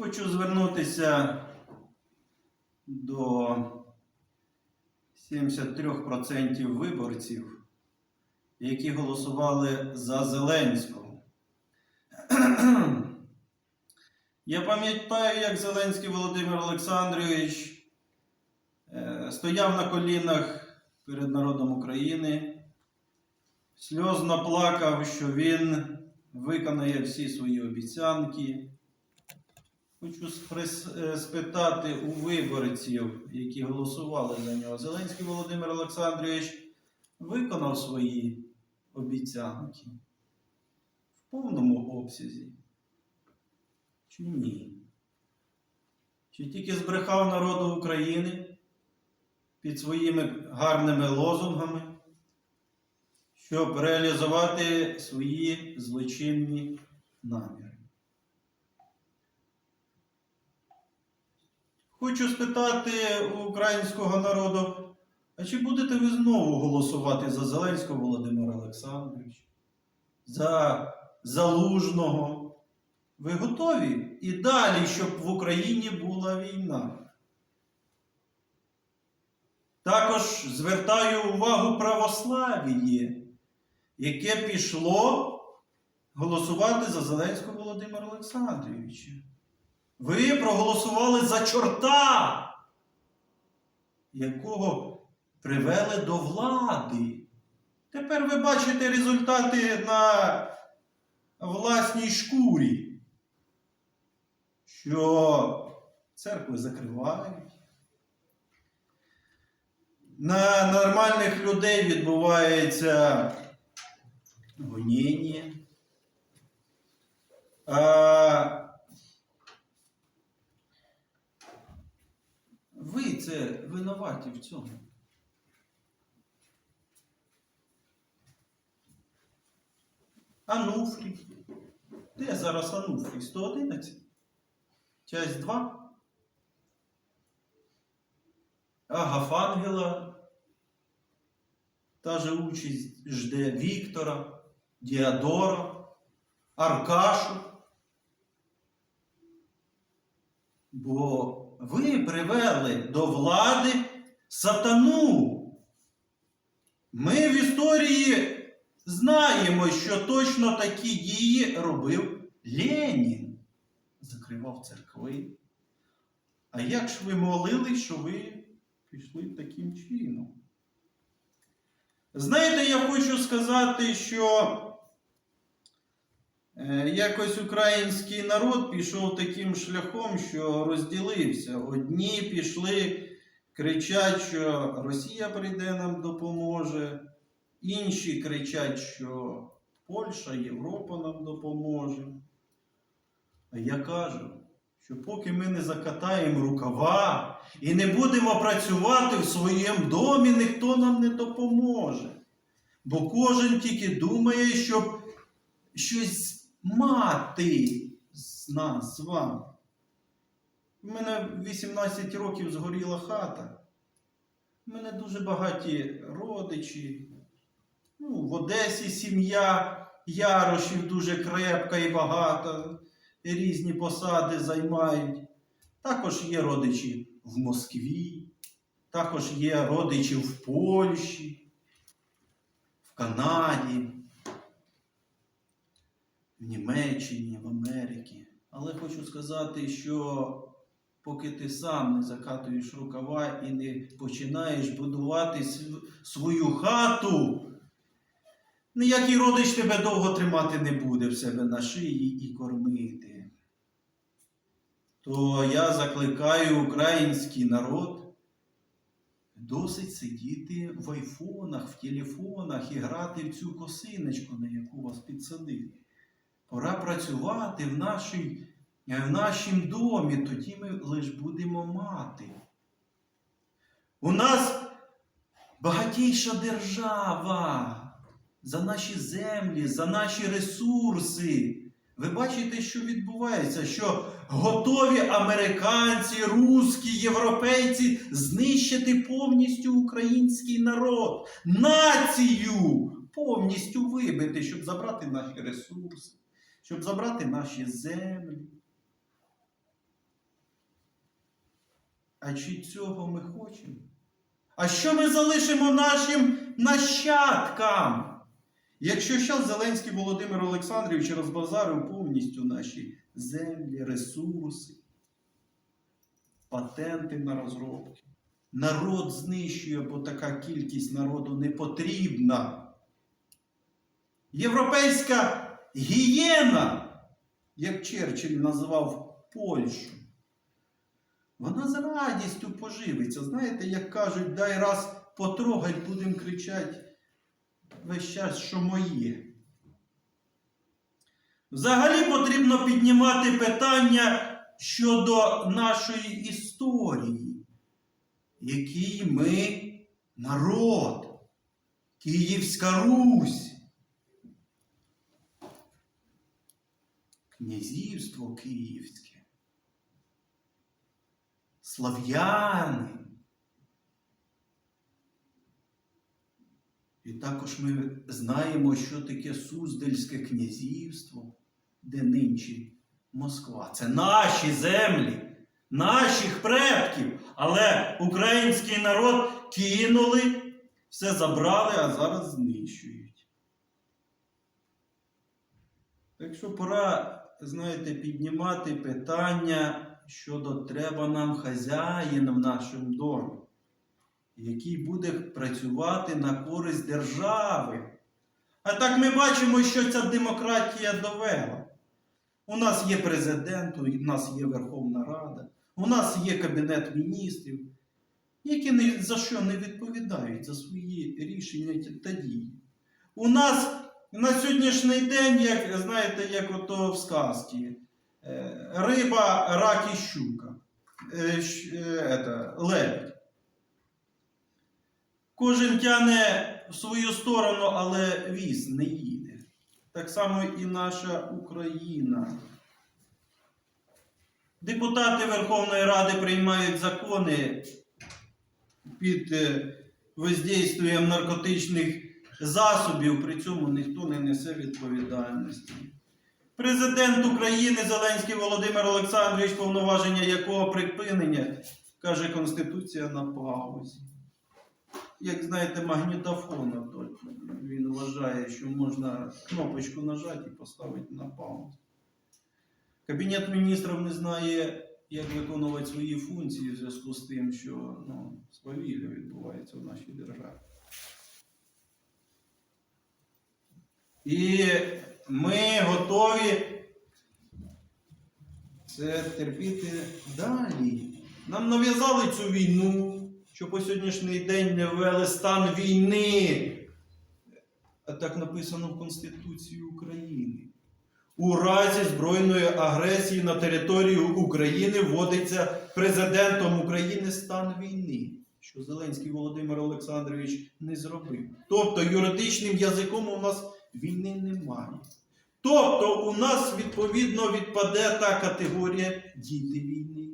Хочу звернутися до 73% виборців, які голосували за Зеленського. Я пам'ятаю, як Зеленський Володимир Олександрович е, стояв на колінах перед народом України, сльозно плакав, що він виконає всі свої обіцянки. Хочу е, спитати у виборців, які голосували за нього. Зеленський Володимир Олександрович виконав свої обіцянки в повному обсязі. Чи ні? Чи тільки збрехав народу України під своїми гарними лозунгами, щоб реалізувати свої злочинні наміри? Хочу спитати у українського народу, а чи будете ви знову голосувати за Зеленського Володимира Олександровича? За Залужного? Ви готові? І далі, щоб в Україні була війна. Також звертаю увагу православ'ї, яке пішло голосувати за Зеленського Володимира Олександровича. Ви проголосували за чорта, якого привели до влади. Тепер ви бачите результати на власній шкурі, що церкви закривають. На нормальних людей відбувається гоніння. А ви це винуваті в цьому. Ануфрій. Де зараз Ануфрій? 111? Часть 2? Агафангела. Та же участь жде Віктора, Діадора, Аркашу. Бо ви привели до влади сатану. Ми в історії знаємо, що точно такі дії робив Ленін. Закривав церкви. А як ж ви молили, що ви пішли таким чином? Знаєте, я хочу сказати, що Якось український народ пішов таким шляхом, що розділився. Одні пішли, кричать, що Росія прийде нам допоможе, інші кричать, що Польща, Європа нам допоможе. А я кажу, що поки ми не закатаємо рукава і не будемо працювати в своєму домі, ніхто нам не допоможе. Бо кожен тільки думає, щоб щось мати з нас, з вами. У мене 18 років згоріла хата. У мене дуже багаті родичі. Ну, в Одесі сім'я Ярошів дуже крепка і багата. Різні посади займають. Також є родичі в Москві, також є родичі в Польщі, в Канаді в Німеччині, в Америці. Але хочу сказати, що поки ти сам не закатуєш рукава і не починаєш будувати свою хату, ніякий родич тебе довго тримати не буде в себе на шиї і кормити. То я закликаю український народ досить сидіти в айфонах, в телефонах і грати в цю косиночку, на яку вас підсадили. Пора працювати в, нашій, в нашім домі, тоді ми лиш будемо мати. У нас багатійша держава за наші землі, за наші ресурси. Ви бачите, що відбувається, що готові американці, русські, європейці знищити повністю український народ, націю повністю вибити, щоб забрати наші ресурси, щоб забрати наші землі. А чи цього ми хочемо? А що ми залишимо нашим нащадкам? Якщо зараз Зеленський Володимир Олександрович розбазарив повністю наші землі, ресурси, патенти на розробки, народ знищує, бо така кількість народу не потрібна. Європейська гієна, як Черчилль називав Польщу, вона з радістю поживиться. Знаєте, як кажуть, дай раз потрогай, будемо кричати весь час, що моє. Взагалі потрібно піднімати питання щодо нашої історії, який ми народ, Київська Русь. Князівство Київське, слав'яни. І також ми знаємо, що таке Суздальське князівство, де нинче Москва. Це наші землі, наших предків. Але український народ кинули, все забрали, а зараз знищують. Так що пора, знаєте, піднімати питання щодо треба нам хазяїн в нашому домі, який буде працювати на користь держави. А так ми бачимо, що ця демократія довела. У нас є президент, у нас є Верховна Рада, у нас є Кабінет міністрів, які ні за що не відповідають за свої рішення та дії. У нас на сьогоднішній день, як знаєте, як ото в сказці, е, риба, рак і щука. Е, е, ета, лебедь. Кожен тяне в свою сторону, але віз не їде. Так само і наша Україна. Депутати Верховної Ради приймають закони під воздействием наркотичних засобів, при цьому ніхто не несе відповідальності. Президент України Зеленський Володимир Олександрович, повноваження якого припинення, каже Конституція на паузі. Як знаєте, магнітофон, то він вважає, що можна кнопочку нажати і поставити на паузу. Кабінет міністрів не знає, як виконувати свої функції в зв'язку з тим, що ну, свавілля відбувається в нашій державі. І ми готові це терпіти далі. Нам нав'язали цю війну, що по сьогоднішній день не ввели стан війни. А так написано в Конституції України. У разі збройної агресії на територію України вводиться президентом України стан війни, що Зеленський Володимир Олександрович не зробив. Тобто юридичним язиком у нас війни немає. Тобто у нас відповідно відпаде та категорія діти війни.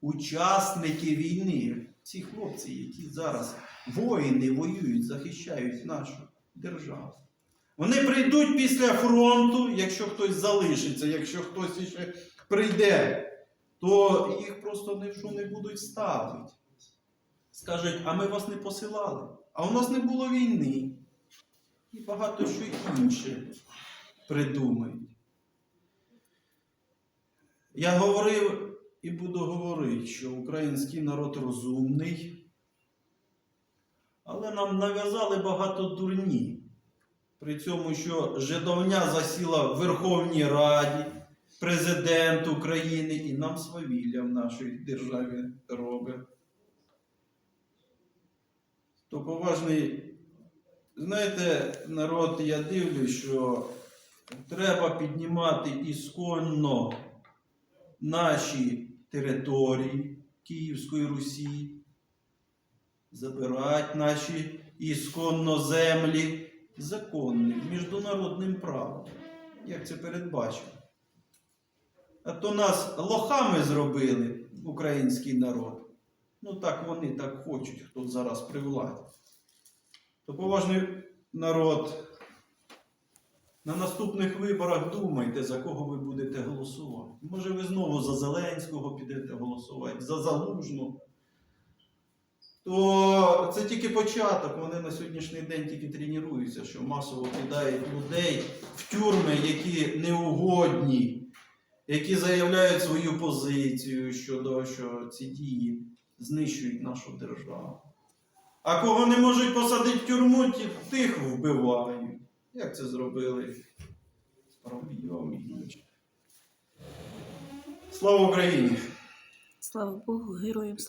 Учасники війни, ці хлопці, які зараз воїни воюють, захищають нашу державу. Вони прийдуть після фронту, якщо хтось залишиться, якщо хтось ще прийде, то їх просто в що не будуть ставити. Скажуть, а ми вас не посилали, а у нас не було війни. І багато що інше придумають. Я говорив і буду говорити, що український народ розумний, але нам нав'язали багато дурні. При цьому, що жидовня засіла в Верховній Раді, президент України і нам свавілля в нашій державі робить. То поважний, знаєте, народ, я дивлюсь, що треба піднімати ісконно наші території Київської Русі, забирати наші ісконно землі законним, міжнародним правом, як це передбачено. А то нас лохами зробили український народ. Ну так вони так хочуть, хто зараз при владі. То поважний народ, На наступних виборах думайте, за кого ви будете голосувати. Може, ви знову за Зеленського підете голосувати, за Залужну. То це тільки початок. Вони на сьогоднішній день тільки тренуються, що масово кидають людей в тюрми, які неугодні, які заявляють свою позицію щодо що ці дії знищують нашу державу. А кого не можуть посадити в тюрму, тих вбивають. Як це зробили? Слава Україні! Слава Богу, героям слава.